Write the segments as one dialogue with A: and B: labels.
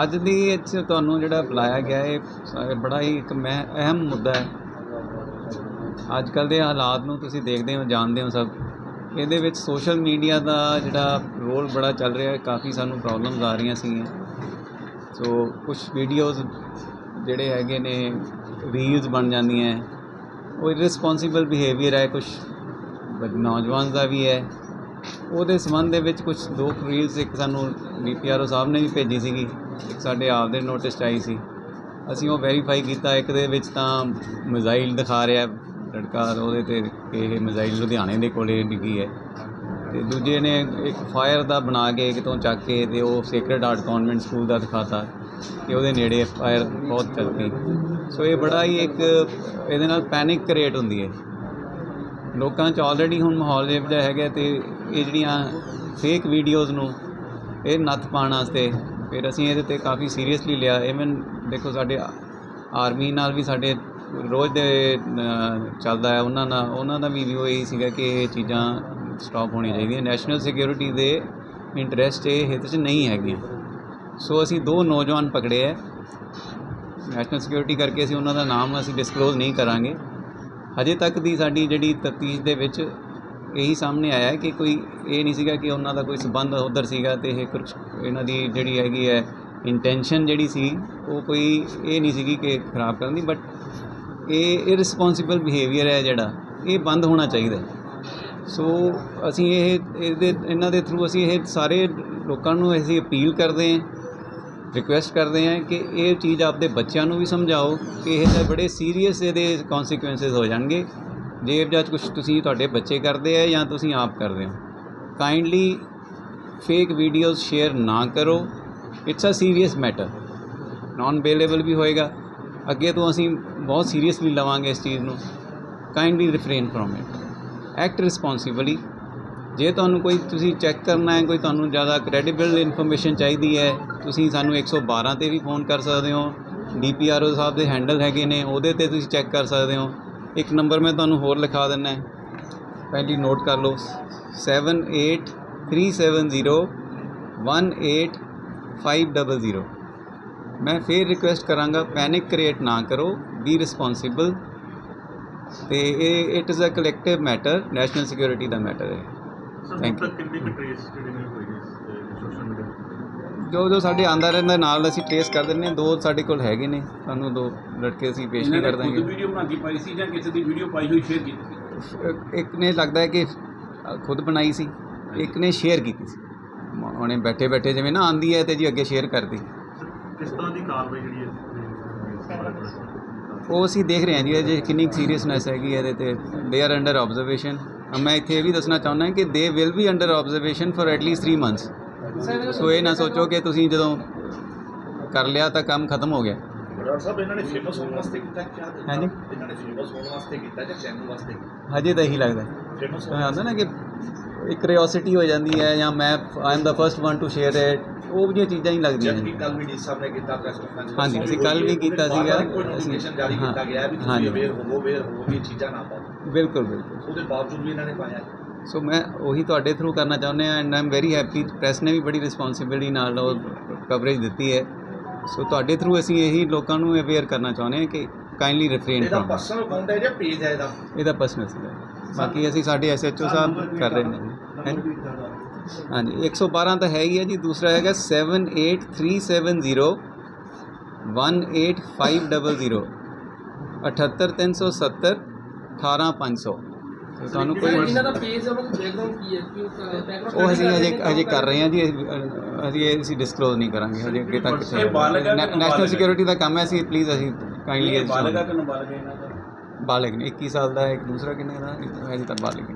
A: ਅੱਜ ਦੀ ਇੱਥੇ ਤੁਹਾਨੂੰ ਜਿਹੜਾ ਬੁਲਾਇਆ ਗਿਆ ਇਹ ਬੜਾ ਹੀ ਇੱਕ ਮੈਂ ਅਹਿਮ ਮੁੱਦਾ ਹੈ। ਅੱਜ ਕੱਲ ਦੇ ਹਾਲਾਤ ਨੂੰ ਤੁਸੀਂ ਦੇਖਦੇ ਹੋ, ਜਾਣਦੇ ਹੋ ਸਭ। ਇਹਦੇ ਵਿੱਚ ਸੋਸ਼ਲ ਮੀਡੀਆ ਦਾ ਜਿਹੜਾ ਰੋਲ ਬੜਾ ਚੱਲ ਰਿਹਾ ਹੈ, ਕਾਫੀ ਸਾਨੂੰ ਪ੍ਰੋਬਲਮਸ ਆ ਰਹੀਆਂ ਸੀਗੀਆਂ। ਸੋ ਕੁਝ ਵੀਡੀਓਜ਼ ਜਿਹੜੇ ਹੈਗੇ ਨੇ, ਰੀਲਸ ਬਣ ਜਾਂਦੀਆਂ ਉਹ ਇਰਰਿਸਪੌਂਸਿਬਲ ਬਿਹੇਵੀਅਰ ਹੈ ਕੁਝ ਨੌਜਵਾਨ ਦਾ ਵੀ ਹੈ। ਉਹਦੇ ਸੰਬੰਧ ਦੇ ਵਿੱਚ ਕੁਝ ਦੋ ਰੀਲਸ ਇੱਕ ਸਾਨੂੰ ਡੀਪੀਆਰਓ ਸਾਹਿਬ ਨੇ ਵੀ ਭੇਜੀ ਸੀਗੀ, ਇੱਕ ਸਾਡੇ ਆਪ ਦੇ ਨੋਟਿਸ 'ਚ ਆਈ ਸੀ। ਅਸੀਂ ਉਹ ਵੈਰੀਫਾਈ ਕੀਤਾ, ਇੱਕ ਦੇ ਵਿੱਚ ਤਾਂ ਮਿਜ਼ਾਈਲ ਦਿਖਾ ਰਿਹਾ ਲੜਕਾ ਉਹਦੇ ਤੇ ਕਿ ਇਹ ਮਿਜ਼ਾਈਲ ਲੁਧਿਆਣੇ ਦੇ ਕੋਲੇ ਡਿੱਗੀ ਹੈ। ਤੇ ਦੂਜੇ ਨੇ ਇੱਕ ਫਾਇਰ ਦਾ ਬਣਾ ਕੇ ਕਿਤੋਂ ਚੱਕ ਕੇ ਤੇ ਉਹ ਸੇਕਰਡ ਆਰਟ ਕਨਵੈਂਟ ਸਕੂਲ ਦਾ ਦਿਖਾਤਾ ਕਿ ਉਹਦੇ ਨੇੜੇ ਫਾਇਰ ਬਹੁਤ ਚੱਲ ਪਈ ਸੋ ਇਹ ਬੜਾ ਹੀ ਇੱਕ ਇਹਦੇ ਨਾਲ ਪੈਨਿਕ ਕ੍ਰੀਏਟ ਹੁੰਦੀ ਹੈ। ਲੋਕਾਂ 'ਚ ਆਲਰੇਡੀ ਹੁਣ ਮਾਹੌਲ ਇਹੋ ਹੈਗਾ ਤੇ ਇਹ ਜਿਹੜੀਆਂ ਫੇਕ ਵੀਡੀਓਜ਼ ਨੂੰ ਇਹ ਨੱਥ ਪਾਉਣ ਵਾਸਤੇ ਫਿਰ ਅਸੀਂ ਇਹਦੇ ਤੇ ਕਾਫੀ ਸੀਰੀਅਸਲੀ ਲਿਆ। ਇਵਨ ਦੇਖੋ ਸਾਡੇ ਆਰਮੀ ਨਾਲ ਵੀ ਸਾਡੇ ਰੋਜ਼ ਦੇ ਚੱਲਦਾ ਹੈ ਉਹਨਾਂ ਨਾਲ, ਉਹਨਾਂ ਦਾ ਵੀ ਵਿਊ ਇਹੀ ਸੀਗਾ ਕਿ ਇਹ ਚੀਜ਼ਾਂ ਸਟਾਪ ਹੋਣੀਆਂ ਚਾਹੀਦੀਆਂ। ਨੈਸ਼ਨਲ ਸਿਕਿਉਰਿਟੀ ਦੇ ਇੰਟਰਸਟ ਇਹ ਹਿੱਤ 'ਚ ਨਹੀਂ ਹੈਗੀਆਂ। ਸੋ ਅਸੀਂ ਦੋ ਨੌਜਵਾਨ ਪਕੜੇ ਹੈ। ਨੈਸ਼ਨਲ ਸਿਕਿਉਰਿਟੀ ਕਰਕੇ ਅਸੀਂ ਉਹਨਾਂ ਦਾ ਨਾਮ ਅਸੀਂ ਡਿਸਕਲੋਜ਼ ਨਹੀਂ ਕਰਾਂਗੇ। ਹਜੇ ਤੱਕ ਦੀ ਸਾਡੀ ਜਿਹੜੀ ਤਫਤੀਸ਼ ਦੇ ਵਿੱਚ ਇਹੀ ਸਾਹਮਣੇ ਆਇਆ ਕਿ ਕੋਈ ਇਹ ਨਹੀਂ ਸੀਗਾ ਕਿ ਉਹਨਾਂ ਦਾ ਕੋਈ ਸਬੰਧ ਉਧਰ ਸੀਗਾ ਤੇ ਇਹ ਕੁਛ ਇਹਨਾਂ ਦੀ ਜਿਹੜੀ ਹੈਗੀ ਹੈ ਇੰਟੈਂਸ਼ਨ ਜਿਹੜੀ ਸੀ, ਉਹ ਕੋਈ ਇਹ ਨਹੀਂ ਸੀਗੀ ਕਿ ਖਰਾਬ ਕਰਨ ਦੀ ਬਟ ਇਹ ਇਰਰਿਸਪੌਂਸਿਬਲ ਬਿਹੇਵੀਅਰ ਹੈ ਜਿਹੜਾ, ਇਹ ਬੰਦ ਹੋਣਾ ਚਾਹੀਦਾ। ਸੋ ਅਸੀਂ ਇਹ, ਇਹਦੇ, ਇਹਨਾਂ ਦੇ ਥਰੂ ਅਸੀਂ ਇਹ ਸਾਰੇ ਲੋਕਾਂ ਨੂੰ ਅਸੀਂ ਅਪੀਲ ਕਰਦੇ ਹਾਂ ਰਿਕੁਐਸਟ ਕਰਦੇ ਹਾਂ ਕਿ ਇਹ ਚੀਜ਼ ਆਪਦੇ ਬੱਚਿਆਂ ਨੂੰ ਵੀ ਸਮਝਾਓ ਕਿ ਇਹ ਤਾਂ ਬੜੇ ਸੀਰੀਅਸ ਇਹਦੇ ਕਨਸੀਕੁਐਂਸਸ ਹੋ ਜਾਣਗੇ। ਜੇ ਜੱਜ ਕੁਝ ਤੁਸੀਂ ਤੁਹਾਡੇ ਬੱਚੇ ਕਰਦੇ ਆ ਜਾਂ ਤੁਸੀਂ ਆਪ ਕਰਦੇ ਹੋ? ਕਾਈਂਡਲੀ ਫੇਕ ਵੀਡੀਓਜ਼ ਸ਼ੇਅਰ ਨਾ ਕਰੋ। It's a serious matter non available ਵੀ ਹੋਏਗਾ। ਅੱਗੇ ਤੋਂ ਅਸੀਂ ਬਹੁਤ ਸੀਰੀਅਸਲੀ ਲਵਾਂਗੇ ਇਸ ਚੀਜ਼ ਨੂੰ। Kindly refrain from it act responsibly ਜੇ ਤੁਹਾਨੂੰ ਕੋਈ ਤੁਸੀਂ ਚੈੱਕ ਕਰਨਾ ਹੈ, ਕੋਈ ਤੁਹਾਨੂੰ ਜ਼ਿਆਦਾ ਕ੍ਰੈਡੀਬਲ ਇਨਫੋਰਮੇਸ਼ਨ ਚਾਹੀਦੀ ਹੈ, ਤੁਸੀਂ ਸਾਨੂੰ 112 ਤੇ ਵੀ ਫੋਨ ਕਰ ਸਕਦੇ ਹੋ। ਡੀਪੀਆਰਓ ਸਾਹਿਬ ਦੇ ਹੈਂਡਲ ਹੈਗੇ ਨੇ, ਉਹਦੇ ਤੇ ਤੁਸੀਂ ਚੈੱਕ ਕਰ ਸਕਦੇ ਹੋ। ਇੱਕ ਨੰਬਰ ਮੈਂ ਤੁਹਾਨੂੰ ਹੋਰ ਲਿਖਾ ਦਿੰਦਾ ਹੈ। ਪਹਿਲੀ ਨੋਟ ਕਰ ਲਓ। 7837018500 ਮੈਂ ਫੇਰ ਰਿਕੁਐਸਟ ਕਰਾਂਗਾ ਪੈਨਿਕ ਕ੍ਰੀਏਟ ਨਾ ਕਰੋ ਬੀ ਰਿਸਪੌਂਸਿਬਲ ਤੇ ਇਹ it is a collective matter national security the matter ਹੈ।
B: ਸਰ
A: Thank
B: ਹੁਣ ਤੱਕ ਕਿੰਨੇ ਕੁ ਟ੍ਰੇਸ ਜਿਹੜੇ ਨੇ ਹੋਏ ਨੇ ਸੋਸ਼ਲ ਮੀਡੀਆ
A: ਜੋ ਜੋ ਸਾਡੇ ਆਂਦਾ ਰਹਿੰਦਾ ਨਾਲ ਅਸੀਂ ਟ੍ਰੇਸ ਕਰ ਦਿੰਦੇ ਹਾਂ। ਦੋ ਸਾਡੇ ਕੋਲ ਹੈਗੇ ਨੇ। ਤੁਹਾਨੂੰ ਦੋ ਲੜਕੇ ਅਸੀਂ ਪੇਸ਼ ਨਹੀਂ ਕਰ ਦਾਂਗੇ।
C: ਵੀਡੀਓ ਬਣਾ ਕੇ ਪਾਈ ਸੀ ਜਾਂ ਕਿਸੇ ਦੀ ਵੀਡੀਓ ਪਾਈ ਹੋਈ ਸ਼ੇਅਰ ਕੀਤੀ ਸੀ?
A: ਇੱਕ ਨੇ ਲੱਗਦਾ ਹੈ ਕਿ ਖੁਦ ਬਣਾਈ ਸੀ। ਇੱਕ ਨੇ ਸ਼ੇਅਰ ਕੀਤੀ ਸੀ। ਉਹਨੇ ਬੈਠੇ ਬੈਠੇ ਜਿਵੇਂ ਨਾ ਆਂਦੀ ਹੈ ਤੇ ਜੀ ਅੱਗੇ ਸ਼ੇਅਰ ਕਰਦੀ।
B: ਕਿਸ ਤਰ੍ਹਾਂ ਦੀ ਕਾਰਵਾਈ ਜਿਹੜੀ ਹੈ?
A: ਉਹ ਅਸੀਂ ਦੇਖ ਰਹੇ ਹਾਂ ਜੀ ਜੇ ਕਿੰਨੀ ਸੀਰੀਅਸਨੈਸ ਹੈਗੀ ਇਹਦੇ ਤੇ। ਦੇ ਆਰ ਅੰਡਰ ਆਬਜ਼ਰਵੇਸ਼ਨ ਮੈਂ ਇੱਥੇ ਇਹ ਵੀ ਦੱਸਣਾ ਚਾਹੁੰਦਾ ਕਿ they will be under observation for at least 3 months so ਇਹ ਨਾ ਸੋਚੋ ਕਿ ਤੁਸੀਂ ਜਦੋਂ ਕਰ ਲਿਆ ਤਾਂ ਕੰਮ ਖਤਮ ਹੋ ਗਿਆ।
D: ਡਾਕਟਰ ਸਾਹਿਬ ਇਹਨਾਂ ਨੇ ਫੇਮਸ ਹੋਣ ਵਾਸਤੇ ਕੀਤਾ ਕਿ ਕਿਆ
A: ਹਾਂਜੀ।
D: ਇਹਨਾਂ ਨੇ ਫੇਮਸ ਹੋਣ ਵਾਸਤੇ ਕੀਤਾ ਜਾਂ ਚੈਨਲ ਵਾਸਤੇ
A: ਹਜੇ ਤਾਂ ਇਹੀ ਲੱਗਦਾ।
D: ਫੇਮਸ
A: ਆਉਂਦਾ ਨਾ ਕਿ ਇੱਕ ਕਿਉਰਿਓਸਿਟੀ ਹੋ ਜਾਂਦੀ ਹੈ ਜਾਂ ਮੈਂ I am the first one to share it ਉਹ ਜਿਹੀਆਂ ਚੀਜ਼ਾਂ ਹੀ ਲੱਗਦੀਆਂ ਨੇ।
D: ਕੱਲ ਵੀ ਡੀ ਸਾਹਿਬ ਨੇ ਕੀਤਾ ਪ੍ਰੈਸ ਕਾਨਫਰੰਸ
A: ਹਾਂਜੀ, ਅਸੀਂ ਕੱਲ੍ਹ ਵੀ ਕੀਤਾ ਸੀਗਾ।
D: ਨੋਟੀਫਿਕੇਸ਼ਨ ਜਾਰੀ ਕੀਤਾ ਗਿਆ ਵੀ। ਤੁਸੀਂ ਅਵੇਅਰ ਹੋਵੋ ਅਵੇਅਰ ਹੋਵੋ ਵੀ ਇਹ ਚੀਜ਼ਾਂ ਨਾ ਪਾਓ।
A: ਬਿਲਕੁਲ ਬਿਲਕੁਲ।
D: ਉਹਦੇ ਬਾਵਜੂਦ ਵੀ ਇਹਨਾਂ ਨੇ ਪਾਇਆ।
A: ਸੋ ਮੈਂ ਉਹੀ ਤੁਹਾਡੇ ਥਰੂ ਕਰਨਾ ਚਾਹੁੰਦੇ ਆ and I'm very happy press ਨੇ ਵੀ ਬੜੀ ਰਿਸਪੌਂਸਿਬਿਲਿਟੀ ਨਾਲ ਉਹ ਕਵਰੇਜ ਦਿੱਤੀ ਹੈ। ਸੋ ਤੁਹਾਡੇ ਥਰੂ ਅਸੀਂ ਇਹੀ ਲੋਕਾਂ ਨੂੰ ਅਵੇਅਰ ਕਰਨਾ ਚਾਹੁੰਦੇ ਹਾਂ ਕਿ ਕਾਈਂਡਲੀ ਰਿਫਰੇਨ
D: ਇਹਦਾ ਪਰਸਨਲ ਅਕਾਊਂਟ ਹੈ ਜਾਂ ਪੇਜ ਹੈ ਇਹਦਾ?
A: ਇਹਦਾ ਪਰਸਨਲ ਸੀਗਾ। ਬਾਕੀ ਅਸੀਂ ਸਾਡੇ ਐਸਐਚਓ ਸਾਹਿਬ ਕਰ ਰਹੇ ਨੇ? ਹਾਂਜੀ 112 ਤਾਂ ਹੈ ਹੀ ਹੈ ਜੀ। ਦੂਸਰਾ ਹੈਗਾ 78370 18500 78370 18500 ਤੇ ਤੁਹਾਨੂੰ ਕੋਈ
E: ਇਹਨਾਂ ਦਾ ਪੇਜ ਦਾ ਬੈਕਗ੍ਰਾਉਂਡ ਕੀ ਹੈ ਕਿ ਬੈਕਗ੍ਰਾਉਂਡ
A: ਉਹ ਅਸੀਂ ਹਜੇ ਹਜੇ ਕਰ ਰਹੇ ਹਾਂ ਜੀ ਅਸੀਂ ਇਹ ਅਸੀਂ ਡਿਸਕਲੋਜ਼ ਨਹੀਂ ਕਰਾਂਗੇ ਹਜੇ ਅੱਗੇ ਤੱਕ
C: ਇਹ ਬਾਲਗ ਹੈ
A: ਨੈਸ਼ਨਲ
C: ਹੈ?
A: ਸਿਕਿਉਰਿਟੀ ਦਾ ਕੰਮ ਹੈ ਅਸੀਂ ਪਲੀਜ਼ ਅਸੀਂ ਕਾਈਂਡਲੀ
C: ਇਹ ਬਾਲਗਾ ਕਿ ਨਾਬਾਲਗਾ ਇਹਨਾਂ ਦਾ?
A: ਬਾਲਗ ਨੇ 21 ਸਾਲ ਦਾ ਹੈ ਇੱਕ ਦੂਸਰਾ ਕਿੰਨੇ ਦਾ? ਇੱਕ ਹਜੇ ਤੱਕ ਬਾਲਗ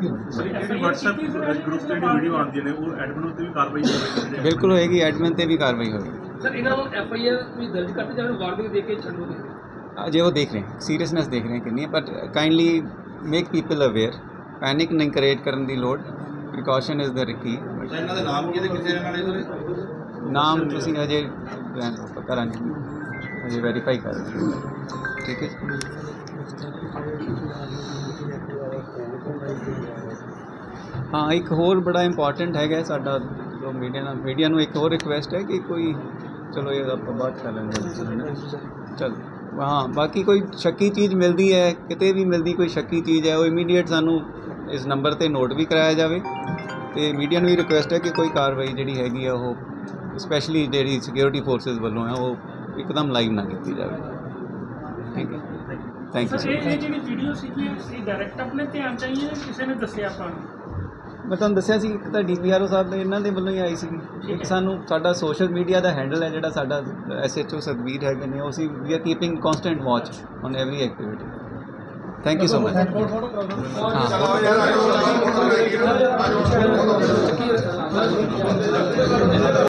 A: ਨੇ।
B: ਸਰ ਜਿਹੜੀ WhatsApp ਗਰੁੱਪ ਤੇ ਜਿਹੜੀ ਵੀਡੀਓ ਆਉਂਦੀਆਂ ਨੇ ਉਹ ਐਡਮਿਨ ਉੱਤੇ ਵੀ ਕਾਰਵਾਈ ਹੋਵੇਗੀ
A: ਬਿਲਕੁਲ ਹੋਏਗੀ ਐਡਮਿਨ ਤੇ ਵੀ ਕਾਰਵਾਈ ਹੋਏਗੀ।
E: ਸਰ ਇਹਨਾਂ ਨੂੰ ਐਫ ਆਈ ਆਰ ਕੋਈ ਦਰਜ ਕਰਤੇ ਜਾਂ ਵਾਰਨਿੰਗ ਦੇ ਕੇ ਛੱਡੋਗੇ
A: ਅਜੇ ਉਹ ਦੇਖ ਰਹੇ ਹਾਂ ਸੀਰੀਅਸਨੈਸ ਦੇਖ ਰਹੇ ਹਾਂ ਕਿੰਨੀ ਹੈ but kindly make people aware panic ਨਹੀਂ ਕ੍ਰੀਏਟ ਕਰਨ ਦੀ ਲੋੜ ਪ੍ਰੀਕਾਸ਼ਨ ਇਜ਼ ਦ ਕੀ
D: ਇਹਨਾਂ ਦੇ ਨਾਮ ਕੀ ਤੇ ਰਹਿਣ ਵਾਲੇ ਇਹਦੇ
A: ਨਾਮ ਤੁਸੀਂ ਹਜੇ ਕਰਾਂਗੇ ਹਜੇ ਵੈਰੀਫਾਈ ਕਰ ਰਹੇ। ਠੀਕ ਹੈ ਹਾਂ ਇੱਕ ਹੋਰ ਬੜਾ ਇੰਪੋਰਟੈਂਟ ਹੈਗਾ ਸਾਡਾ ਜੋ ਮੀਡੀਆ ਨਾਲ ਮੀਡੀਆ ਨੂੰ ਇੱਕ ਹੋਰ ਰਿਕੁਐਸਟ ਹੈ ਕਿ ਕੋਈ ਚਲੋ ਇਹ ਆਪਾਂ ਬਾਤ ਕਰ ਲੈਂਦੇ ਹਾਂ ਚਲ ਹਾਂ, ਬਾਕੀ ਕੋਈ ਸ਼ੱਕੀ ਚੀਜ਼ ਮਿਲਦੀ ਹੈ, ਕਿਤੇ ਵੀ ਮਿਲਦੀ ਕੋਈ ਸ਼ੱਕੀ ਚੀਜ਼ ਹੈ, ਉਹ ਇਮੀਡੀਏਟ ਸਾਨੂੰ ਇਸ ਨੰਬਰ ਤੇ ਨੋਟ ਵੀ ਕਰਾਇਆ ਜਾਵੇ। ਅਤੇ ਮੀਡੀਆ ਨੂੰ ਵੀ ਰਿਕੁਐਸਟ ਹੈ ਕਿ ਕੋਈ ਕਾਰਵਾਈ ਜਿਹੜੀ ਹੈਗੀ ਆ, ਉਹ ਸਪੈਸ਼ਲੀ ਜਿਹੜੀ ਸਿਕਿਉਰਿਟੀ ਫੋਰਸਸ ਵੱਲੋਂ ਹੈ, ਉਹ ਇੱਕਦਮ ਲਾਈਵ ਨਾ ਕੀਤੀ ਜਾਵੇ। ਠੀਕ ਹੈ? ਥੈਂਕ ਯੂ
F: ਸਰ ਇਹ ਜਿਹੜੀ ਵੀਡੀਓ ਸੀਗੀ, ਇਹ ਡਾਇਰੈਕਟ ਆਪਣੇ ਧਿਆਨ ਚ ਕਿਸੇ ਨੇ ਦੱਸਿਆ ਆਪਾਂ ਨੂੰ?
A: ਮੈਂ ਤੁਹਾਨੂੰ ਦੱਸਿਆ ਸੀ ਇੱਕ ਤਾਂ ਡੀਪੀਆਰਓ ਸਾਹਿਬ ਦੇ ਇਹਨਾਂ ਦੇ ਵੱਲੋਂ ਹੀ ਆਈ ਸੀ ਇੱਕ ਸਾਨੂੰ ਸਾਡਾ ਸੋਸ਼ਲ ਮੀਡੀਆ ਦਾ ਹੈਂਡਲ ਹੈ ਜਿਹੜਾ ਸਾਡਾ ਐਸਐਚਓ ਸਤਵੀਰ ਹੈਗੇ ਨੇ ਉਹ ਅਸੀਂ we are keeping constant watch on every activity thank you so much ਹਾਂ।